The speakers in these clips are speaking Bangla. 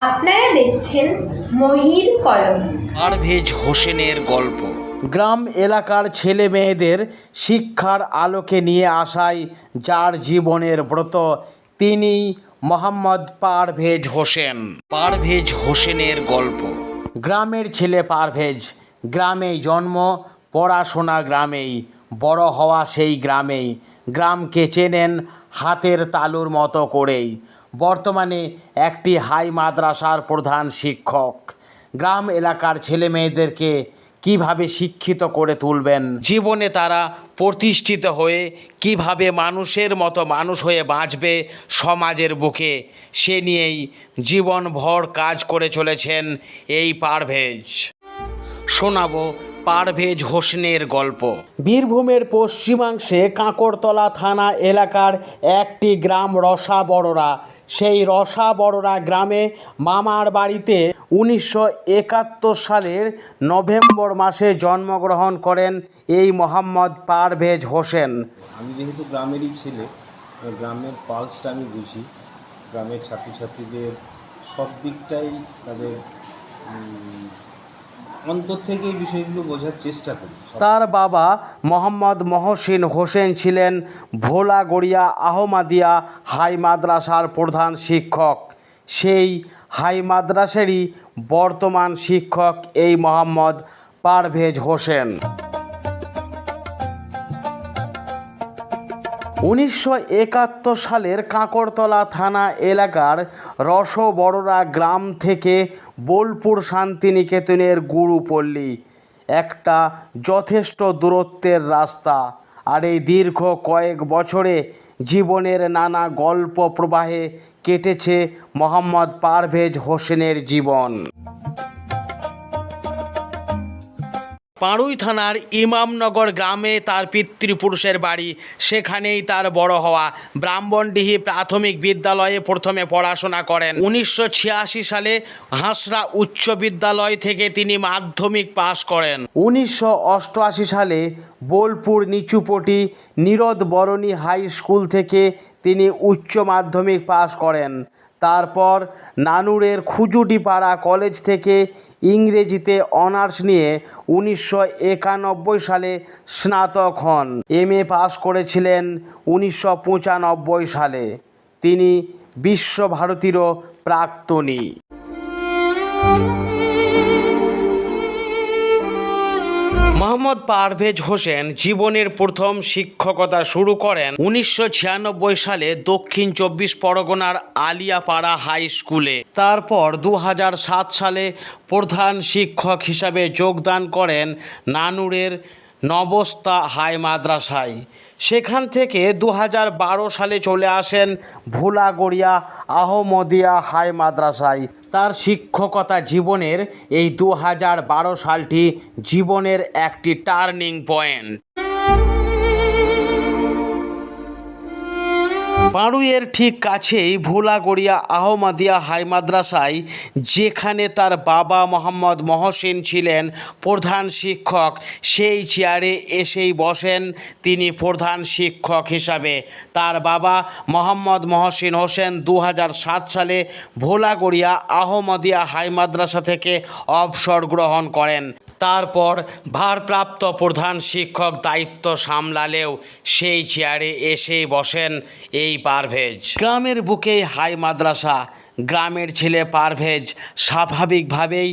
আপনারা দেখছেন মহির কলম। পারভেজ হোসেনের গল্প। গ্রাম এলাকার ছেলে মেয়েদের শিক্ষার আলোকে নিয়ে আসায় যার জীবনের ব্রত তিনি মোহাম্মদ পারভেজ হোসেন। পারভেজ হোসেনের গল্প। গ্রামের ছেলে পারভেজ গ্রামেই জন্ম পড়াশোনা গ্রামেই বড় হওয়া সেই গ্রামেই। গ্রামকে চেনেন হাতের তালুর মতো করেই। বর্তমানে একটি হাই মাদ্রাসার প্রধান শিক্ষক। গ্রাম এলাকার ছেলে মেয়েদেরকে কীভাবে শিক্ষিত করে তুলবেন? জীবনে তারা প্রতিষ্ঠিত হয়ে কীভাবে মানুষের মতো মানুষ হয়ে বাঁচবে সমাজের বুকে, সে নিয়েই জীবনভর কাজ করে চলেছেন এই পারভেজ। শোনাবো পারভেজ হোসেনের গল্প। বীরভূমের পশ্চিমাংশে কাঁকরতলা থানা এলাকার একটি গ্রাম রসা বড়রা সেই রসা বড়রা গ্রামে মামার বাড়িতে উনিশশো একাত্তর সালের নভেম্বর মাসে জন্মগ্রহণ করেন এই মোহাম্মদ পারভেজ হোসেন। আমি যেহেতু গ্রামেরই ছেলে গ্রামের পালসটা আমি বুঝি। গ্রামের ছাত্রছাত্রীদের সব দিকটাই তাদের অন্তর থেকে এই বিষয়গুলো বোঝার চেষ্টা করি। তার বাবা মোহাম্মদ মহসিন হোসেন ছিলেন ভোলাগড়িয়া আহমাদিয়া হাই মাদ্রাসার প্রধান শিক্ষক। সেই হাই মাদ্রাসেরই বর্তমান শিক্ষক এই মোহাম্মদ পারভেজ হোসেন। উনিশশো একাত্তর সালের কাঁকরতলা থানা এলাকার রসবড়রা গ্রাম থেকে বোলপুর শান্তিনিকেতনের গুরুপল্লী, একটা যথেষ্ট দূরত্বের রাস্তা। আর এই দীর্ঘ কয়েক বছরে জীবনের নানা গল্প প্রবাহে কেটেছে মোহাম্মদ পারভেজ হোসেনের জীবন। পাড়ুই থানার ইমামনগর গ্রামে তার পিতৃপুরুষের বাড়ি। সেখানেই তার বড় হওয়া। ব্রাহ্মণডিহি প্রাথমিক বিদ্যালয়ে প্রথমে পড়াশোনা করেন। উনিশশো ছিয়াশি সালে হাঁসরা উচ্চ বিদ্যালয় থেকে তিনি মাধ্যমিক পাশ করেন। উনিশশো অষ্টআশি সালে বোলপুর নিচুপটি নীরদ বরণী হাই স্কুল থেকে তিনি উচ্চ মাধ্যমিক পাশ করেন। তারপর নানুরের খুজুটিপাড়া কলেজ থেকে ইংরেজিতে অনার্স নিয়ে উনিশশো একানব্বই সালে স্নাতক হন। এম এ পাশ করেছিলেন উনিশশো পঁচানব্বই সালে। তিনি বিশ্বভারতীরও প্রাক্তনী। মোহাম্মদ পারভেজ হোসেন জীবনের প্রথম শিক্ষকতা শুরু করেন উনিশশো ছিয়ানব্বই সালে দক্ষিণ চব্বিশ পরগনার আলিয়াপাড়া হাই স্কুলে। তারপর দু সালে প্রধান শিক্ষক হিসাবে যোগদান করেন নানুরের নবস্তা হাই মাদ্রাসায়। সেখান থেকে দু হাজার বারো সালে চলে আসেন ভোলাগড়িয়া আহমদিয়া হাই মাদ্রাসায়। তার শিক্ষকতা জীবনের এই দু হাজার বারো সালটি জীবনের একটি টার্নিং পয়েন্ট। পাড়ুইয়ের ঠিক কাছেই ভোলাগড়িয়া আহমদিয়া হাই মাদ্রাসায়, যেখানে তার বাবা মোহাম্মদ মহসিন ছিলেন প্রধান শিক্ষক, সেই চেয়ারে এসেই বসেন তিনি প্রধান শিক্ষক হিসাবে। তার বাবা মোহাম্মদ মহসিন হোসেন দু হাজার সাত সালে ভোলাগড়িয়া আহমদিয়া হাই মাদ্রাসা থেকে অবসর গ্রহণ করেন। তারপর ভারপ্রাপ্ত প্রধান শিক্ষক দায়িত্ব সামলালেও সেই চেয়ারে এসেই বসেন এই পারভেজ। গ্রামের বুকেই হাই মাদ্রাসা, গ্রামের ছেলে পারভেজ স্বাভাবিকভাবেই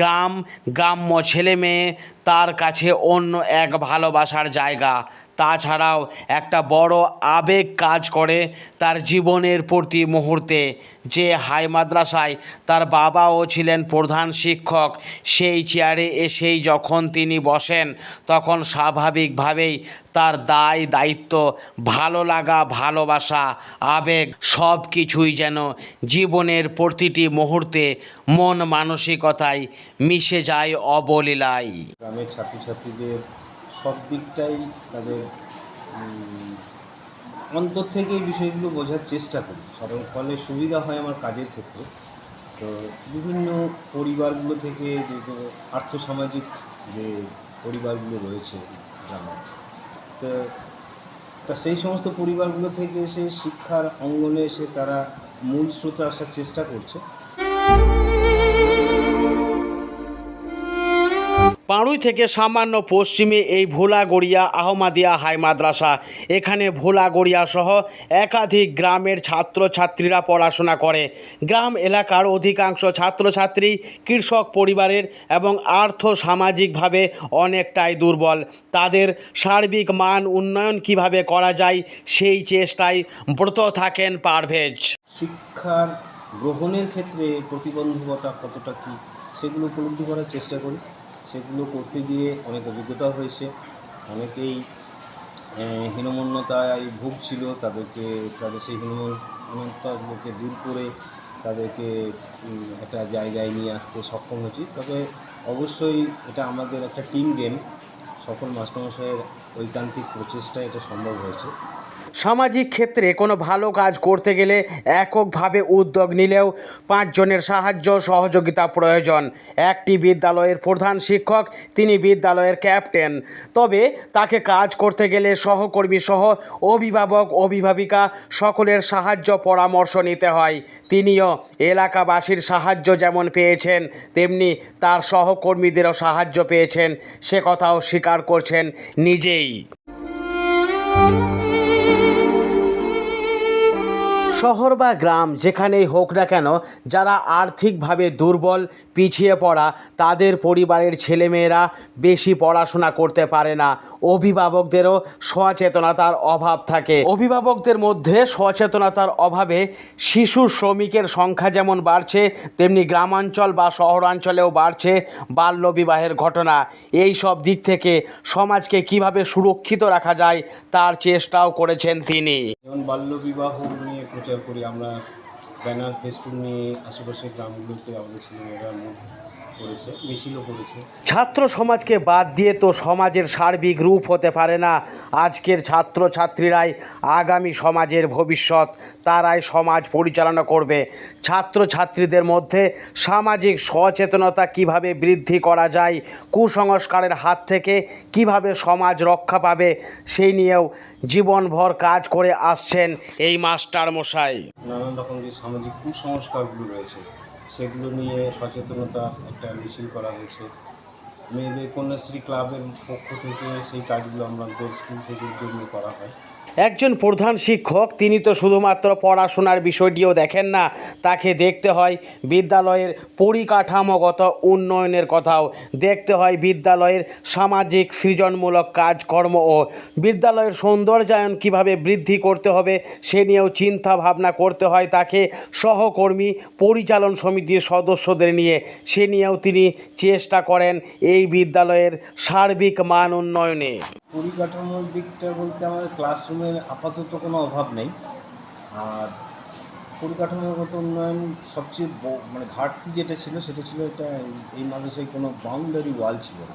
গ্রাম, গ্রাম্য ছেলে মেয়ে তার কাছে অন্য এক ভালোবাসার জায়গা। তাছাড়াও একটা বড় আবেগ কাজ করে তার জীবনের প্রতি মুহূর্তে। যে হাই মাদ্রাসায় তার বাবাও ছিলেন প্রধান শিক্ষক, সেই চেয়ারে এসেই যখন তিনি বসেন, তখন স্বাভাবিকভাবেই তার দায়, দায়িত্ব, ভালো লাগা, ভালোবাসা, আবেগ সব কিছুই যেন জীবনের প্রতিটি মুহূর্তে মন মানসিকতায় মিশে যায় অবলীলায়। গ্রামের ছাত্রছাত্রীদের সব দিকটাই তাদের অন্তর থেকে এই বিষয়গুলো বোঝার চেষ্টা করি। কারণ ফলে সুবিধা হয় আমার কাজের ক্ষেত্রে। তো বিভিন্ন পরিবারগুলো থেকে যে আর্থসামাজিক যে পরিবারগুলো রয়েছে গ্রামে তো, তা সেই সমস্ত পরিবারগুলো থেকে এসে শিক্ষার অঙ্গনে এসে তারা মূল স্রোতে আসার চেষ্টা করছে। বারুই থেকে সামান্য পশ্চিমে এই ভোলাগড়িয়া আহমাদিয়া হাই মাদ্রাসা। এখানে ভোলাগড়িয়া সহ একাধিক গ্রামের ছাত্রছাত্রীরা পড়াশোনা করে। গ্রাম এলাকার অধিকাংশ ছাত্রছাত্রী কৃষক পরিবারের এবং আর্থ সামাজিকভাবে অনেকটাই দুর্বল। তাদের সার্বিক মান উন্নয়ন কীভাবে করা যায়, সেই চেষ্টায় ব্রত থাকেন পারভেজ। শিক্ষার গ্রহণের ক্ষেত্রে প্রতিবন্ধকতা কতটা কী, সেগুলো উপলব্ধি করার চেষ্টা করি। সেগুলো করতে গিয়ে অনেক অভিজ্ঞতা হয়েছে। অনেকেই হীনমন্যতায় ভুগছিল, তাদেরকে, তাদের সেই হীনমন্যতাগুলোকে দূর করে তাদেরকে একটা জায়গায় নিয়ে আসতে সক্ষম হয়েছি। তবে অবশ্যই এটা আমাদের একটা টিম গেম সকল মাস্টারমশাইয়ের ঐকান্তিক প্রচেষ্টায় এটা সম্ভব হয়েছে। সামাজিক ক্ষেত্রে কোনো ভালো কাজ করতে গেলে এককভাবে উদ্যোগ নিলেও পাঁচজনের সাহায্য সহযোগিতা প্রয়োজন। একটি বিদ্যালয়ের প্রধান শিক্ষক, তিনি বিদ্যালয়ের ক্যাপ্টেন। তবে তাকে কাজ করতে গেলে সহকর্মী সহ অভিভাবক, অভিভাবিকা সকলের সাহায্য পরামর্শ নিতে হয়। তিনিও এলাকাবাসীর সাহায্য যেমন পেয়েছেন, তেমনি তার সহকর্মীদেরও সাহায্য পেয়েছেন। সে কথাও স্বীকার করছেন নিজেই। শহর বা গ্রাম যেখানেই হোক না কেন, যারা আর্থিকভাবে দুর্বল, পিছিয়ে পড়া, তাদের পরিবারের ছেলেমেয়েরা বেশি পড়াশোনা করতে পারে না। অভিভাবকদেরও সচেতনতার অভাব থাকে। অভিভাবকদের মধ্যে সচেতনতার অভাবে শিশু শ্রমিকের সংখ্যা যেমন বাড়ছে, তেমনি গ্রামাঞ্চল বা শহরাঞ্চলেও বাড়ছে বাল্যবিবাহের ঘটনা। এই সব দিক থেকে সমাজকে কীভাবে সুরক্ষিত রাখা যায়, তার চেষ্টাও করেছেন তিনি। বাল্যবিবাহ নিয়ে করি আমরা ব্যানার ফেসবুক নিয়ে আশেপাশের গ্রামগুলোতে আমাদের ছেলেমেয়েরা মুখ করেছে মিছিলও করেছে। ছাত্র সমাজকে বাদ দিয়ে তো সমাজের সার্বিক রূপ হতে পারে না। আজকের ছাত্র ছাত্রীরাই আগামী সমাজের ভবিষ্যৎ তারাই সমাজ পরিচালনা করবে। ছাত্র ছাত্রীদের মধ্যে সামাজিক সচেতনতা কীভাবে বৃদ্ধি করা যায় কুসংস্কারের হাত থেকে কীভাবে সমাজ রক্ষা পাবে সেই নিয়েও জীবনভর কাজ করে আসছেন এই মাস্টার মশাই নানান রকম যে সামাজিক কুসংস্কারগুলো রয়েছে সেগুলো নিয়ে সচেতনতা একটা মিছিল করা হয়েছে। মেয়েদের কন্যাশ্রী ক্লাবের পক্ষ থেকে সেই কাজগুলো আমাদের স্কুল থেকে উদ্যোগ করা হয়। একজন প্রধান শিক্ষক, তিনি তো শুধুমাত্র পড়াশোনার বিষয়টিও দেখেন না, তাকে দেখতে হয় বিদ্যালয়ের পরিকাঠামোগত উন্নয়নের কথাও। দেখতে হয় বিদ্যালয়ের সামাজিক সৃজনমূলক কাজকর্ম ও বিদ্যালয়ের সৌন্দর্যায়ন কীভাবে বৃদ্ধি করতে হবে সে নিয়েও চিন্তা ভাবনা করতে হয় তাকে। সহকর্মী পরিচালন সমিতির সদস্যদের নিয়ে সে নিয়েও তিনি চেষ্টা করেন এই বিদ্যালয়ের সার্বিক মান উন্নয়নে। পরিকাঠামোর দিকটা বলতে আমাদের ক্লাসরুমের আপাতত কোনো অভাব নেই। আর পরিকাঠামোগত উন্নয়ন সবচেয়ে মানে ঘাটতি যেটা ছিল, সেটা ছিল এটা এই- মাদ্রাসায় কোনো বাউন্ডারি ওয়াল ছিল না।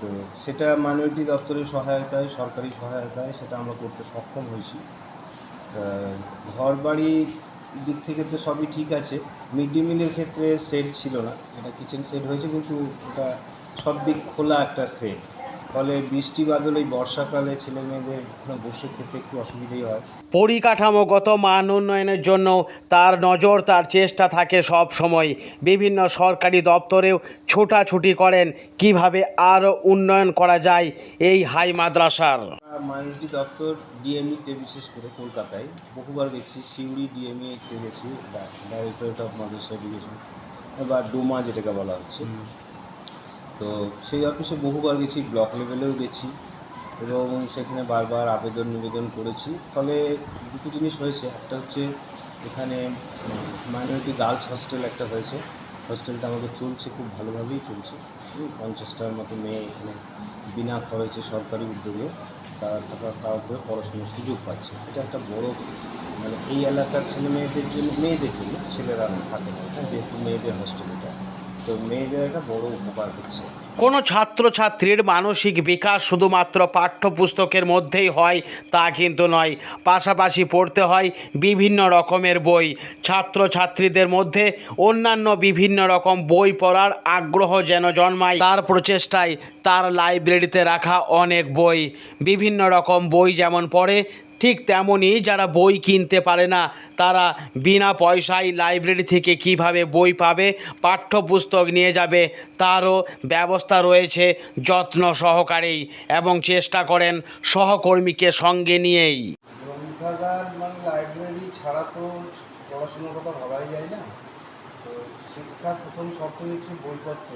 তো সেটা মাইনরিটি দপ্তরের সহায়তায়, সরকারি সহায়তায় সেটা আমরা করতে সক্ষম হয়েছি। ঘর বাড়ির দিক থেকে তো সবই ঠিক আছে। মিড ডে মিলের ক্ষেত্রে সেট ছিল না। এটা কিচেন সেট হয়েছে, কিন্তু এটা সব দিক খোলা একটা সেট ফলে বৃষ্টি বাদল এই বর্ষাকালে ছেলে মেয়েদের বসে খেতে একটু অসুবিধাই হয়। পরিকাঠামোগত মান উন্নয়নের জন্য তার নজর তার চেষ্টা থাকে সব সময়। বিভিন্ন সরকারি দপ্তরেও ছোটাছুটি করেন কীভাবে আরও উন্নয়ন করা যায় এই হাই মাদ্রাসার। মাইনরিটি দপ্তর ডিএমইতে বিশেষ করে কলকাতায়। বহুবার গেছি সিউড়ি ডিএমইতে গেছি ডাইরেক্টরেট অফ মাদ্রাসা এডুকেশন বা ডোমা যেটাকে বলা হচ্ছে। তো সেই অফিসে বহুবার গেছি ব্লক লেভেলেও গেছি এবং সেখানে বারবার আবেদন নিবেদন করেছি। ফলে দুটো জিনিস হয়েছে, একটা হচ্ছে এখানে মাইনরিটি গার্লস হস্টেল একটা হয়েছে। হস্টেলটা আমাদের চলছে খুব ভালোভাবেই চলছে। পঞ্চাশটার মতো মেয়ে এখানে বিনা খরচে সরকারি উদ্যোগে তারা থাকা খাওয়া করে পড়াশোনার সুযোগ পাচ্ছে। এটা একটা বড় মানে এই এলাকার ছেলে মেয়েদের জন্য মেয়েদের জন্য ছেলেরা থাকে না। এটা যেহেতু মেয়েদের হস্টেল এটা। কোনো ছাত্রছাত্রীর মানসিক বিকাশ শুধুমাত্র পাঠ্যপুস্তকের মধ্যেই হয় তা কিন্তু নয়। পাশাপাশি পড়তে হয় বিভিন্ন রকমের বই। ছাত্রছাত্রীদের মধ্যে অন্যান্য বিভিন্ন রকম বই পড়ার আগ্রহ যেন জন্মায়, তার প্রচেষ্টায় তার লাইব্রেরিতে রাখা অনেক বই। বিভিন্ন রকম বই যেমন পড়ে ঠিক তেমনই যারা বই কিনতে পারে না, তারা বিনা পয়সায় লাইব্রেরি থেকে কীভাবে বই পাবে, পাঠ্যপুস্তক নিয়ে যাবে, তারও ব্যবস্থা রয়েছে যত্ন সহকারেই এবং চেষ্টা করেন সহকর্মীকে সঙ্গে নিয়েই। গ্রন্থাগার মানে লাইব্রেরি ছাড়া তো পড়াশোনার কথা ভাবাই যায় না। তো শিক্ষার প্রথম শর্ত হচ্ছে বইপত্র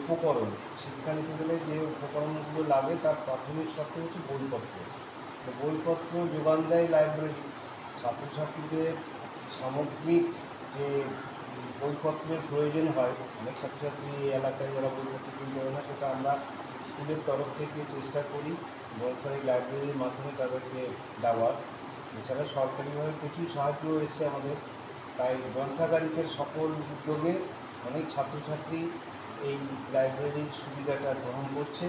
উপকরণ। শিক্ষা নিতে গেলে যে উপকরণগুলো লাগে তার প্রাথমিক শর্ত হচ্ছে বইপত্র। বইপত্র যোগান দেয় লাইব্রেরি ছাত্রছাত্রীদের সামগ্রিক যে বইপত্রের প্রয়োজন হয়, অনেক ছাত্রছাত্রী এই এলাকায় যারা বইপত্র কিনতে পারে না, সেটা আমরা স্কুলের তরফ থেকে চেষ্টা করি গ্রন্থাগার লাইব্রেরির মাধ্যমে তাদেরকে দেওয়ার। এছাড়া সরকারিভাবে প্রচুর সাহায্য এসছে আমাদের। তাই গ্রন্থাগারিকের সকল উদ্যোগে অনেক ছাত্রছাত্রী এই লাইব্রেরির সুবিধাটা গ্রহণ করছে।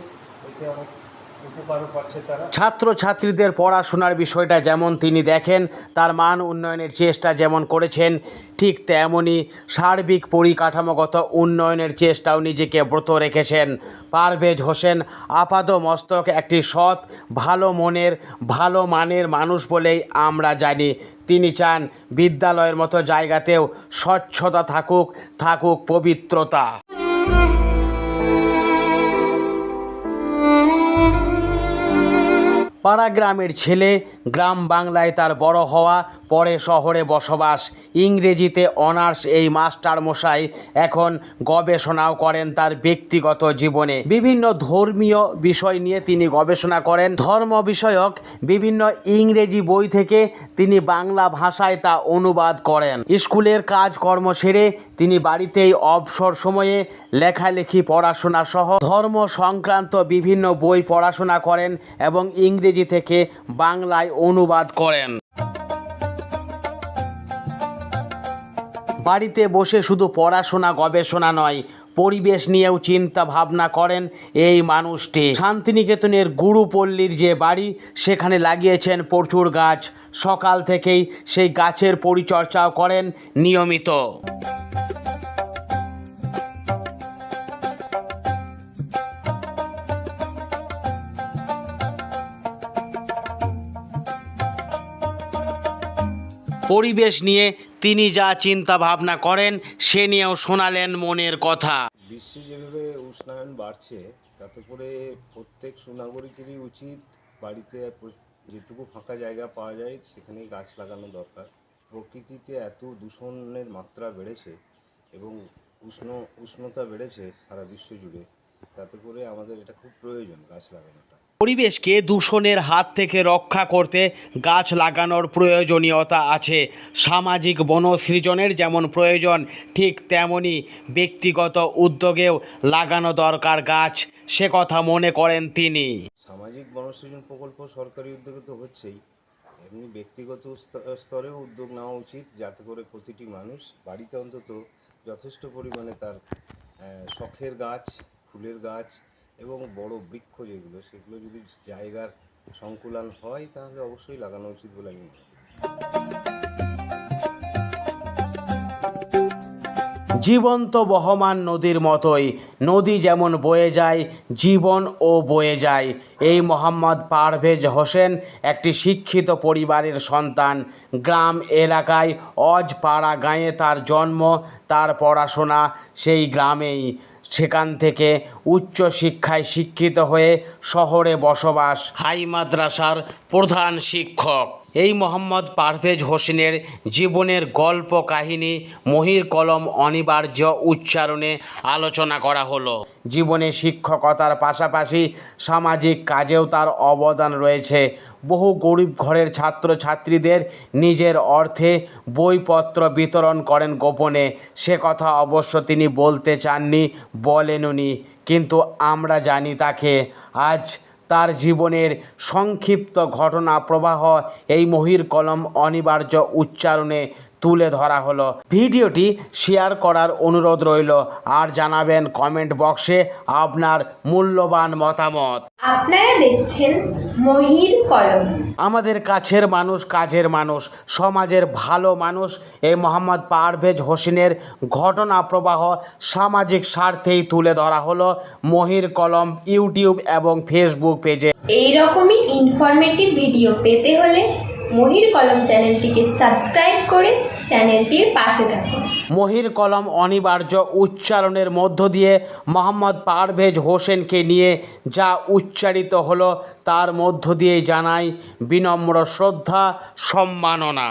এতে অনেক উপকারও পাচ্ছে তারা। ছাত্রছাত্রীদের পড়াশোনার বিষয়টা যেমন তিনি দেখেন, তার মান উন্নয়নের চেষ্টা যেমন করেছেন, ঠিক তেমনই সার্বিক পরিকাঠামোগত উন্নয়নের চেষ্টাও নিজেকে ব্রত রেখেছেন। পারভেজ হোসেন আপাদ মস্তক একটি সৎ, ভালো মনের, ভালো মানের মানুষ বলেই আমরা জানি। তিনি চান বিদ্যালয়ের মতো জায়গাতেও স্বচ্ছতা থাকুক থাকুক পবিত্রতা। পাড়া গ্রামের ছেলে গ্রাম বাংলায় তার বড় হওয়া পরে শহরে বসবাস। ইংরেজিতে অনার্স এই মাস্টার মশাই এখন গবেষণাও করেন তার ব্যক্তিগত জীবনে। বিভিন্ন ধর্মীয় বিষয় নিয়ে তিনি গবেষণা করেন। ধর্ম বিষয়ক বিভিন্ন ইংরেজি বই থেকে তিনি বাংলা ভাষায় তা অনুবাদ করেন। স্কুলের কাজকর্ম সেরে তিনি বাড়িতেই অবসর সময়ে লেখালেখি, পড়াশোনা সহ ধর্ম সংক্রান্ত বিভিন্ন বই পড়াশোনা করেন এবং ইংরেজি থেকে বাংলায় অনুবাদ করেন। বাড়িতে বসে শুধু পড়াশোনা, গবেষণা নয়, পরিবেশ নিয়েও চিন্তা ভাবনা করেন এই মানুষটি। শান্তিনিকেতনের গুরুপল্লীর যে বাড়ি, সেখানে লাগিয়েছেন প্রচুর গাছ। সকাল থেকেই সেই গাছের পরিচর্চাও করেন নিয়মিত। পরিবেশ নিয়ে তিনি যা চিন্তা ভাবনা করেন, সে নিয়েও শোনালেন মনের কথা। বিশ্বে যেভাবে উষ্ণায়ন বাড়ছে, তাতে করে প্রত্যেক সুনাগরিকেরই উচিত বাড়িতে যেটুকু ফাঁকা জায়গা পাওয়া যায়, সেখানেই গাছ লাগানো দরকার। প্রকৃতিতে এত দূষণের মাত্রা বেড়েছে এবং উষ্ণ, উষ্ণতা বেড়েছে সারা বিশ্ব জুড়ে, তাতে করে আমাদের এটা খুব প্রয়োজন গাছ লাগানোটা। পরিবেশকে দূষণের হাত থেকে রক্ষা করতে গাছ লাগানোর প্রয়োজনীয়তা আছে। সামাজিক বনসৃজনের যেমন প্রয়োজন, ঠিক তেমনি ব্যক্তিগত উদ্যোগেও লাগানো দরকার গাছ, সে কথা মনে করেন তিনি। সামাজিক বনসৃজন প্রকল্প সরকারি উদ্যোগে তো হচ্ছেই। এমনি ব্যক্তিগত স্ত- স্তরেও উদ্যোগ নেওয়া উচিত, যাতে করে প্রতিটি মানুষ, বাড়িতে অন্তত যথেষ্ট পরিমাণে তার শখের গাছ, ফুলের গাছ এবং বড় বৃক্ষ যেগুলো, সেগুলো যদি জায়গার সংকুলান হয়, তাহলে অবশ্যই লাগানো উচিত বলে আমি মনে জীবন্ত বহমান নদীর মতোই নদী যেমন বয়ে যায়, জীবন ও বয়ে যায়। এই মোহাম্মদ পারভেজ হোসেন একটি শিক্ষিত পরিবারের সন্তান। গ্রাম এলাকায় অজপাড়া গাঁয়ে তার জন্ম, তার পড়াশোনা সেই গ্রামেই। সেখান থেকে উচ্চ শিক্ষায় শিক্ষিত হয়ে শহরে বসবাস। হাই মাদ্রাসার প্রধান শিক্ষক। এই মোহাম্মদ পারভেজ হোসেনের জীবনের গল্প কাহিনী মহির কলম অনিবার্য উচ্চারণে আলোচনা করা হলো। জীবনে শিক্ষকতার পাশাপাশি সামাজিক কাজেও তার অবদান রয়েছে। বহু গরিব ঘরের ছাত্রছাত্রীদের নিজের অর্থে বইপত্র বিতরণ করেন গোপনে। সে কথা অবশ্য তিনি বলতে চাননি বলেননি কিন্তু আমরা জানি তাকে। আজ তার জীবনের সংক্ষিপ্ত ঘটনা প্রবাহ এই মহির কলম অনিবার্য উচ্চারণে তুলে ধরা হলো। ভিডিওটি শেয়ার করার অনুরোধ রইল। আর জানাবেন কমেন্ট বক্সে আপনার মূল্যবান মতামত। আপনারা দেখছেন মহির কলম। আমাদের কাছের মানুষ কাজের মানুষ সমাজের ভালো মানুষ। এই মোহাম্মদ পারভেজ হোসেনের ঘটনা প্রবাহ সামাজিক স্বার্থেই তুলে ধরা হলো মহির কলম ইউটিউব এবং ফেসবুক পেজে। এই রকমই ইনফরমেটিভ ভিডিও পেতে হলে মহির কলম চ্যানেলটিকে সাবস্ক্রাইব করে চ্যানেলটির পাশে থাকুন। মহির কলম অনিবার্য উচ্চারণের মধ্য দিয়ে মোহাম্মদ পারভেজ হোসেনকে নিয়ে যা উচ্চারিত হলো, তার মধ্য দিয়ে জানাই বিনম্র শ্রদ্ধা, সম্মাননা।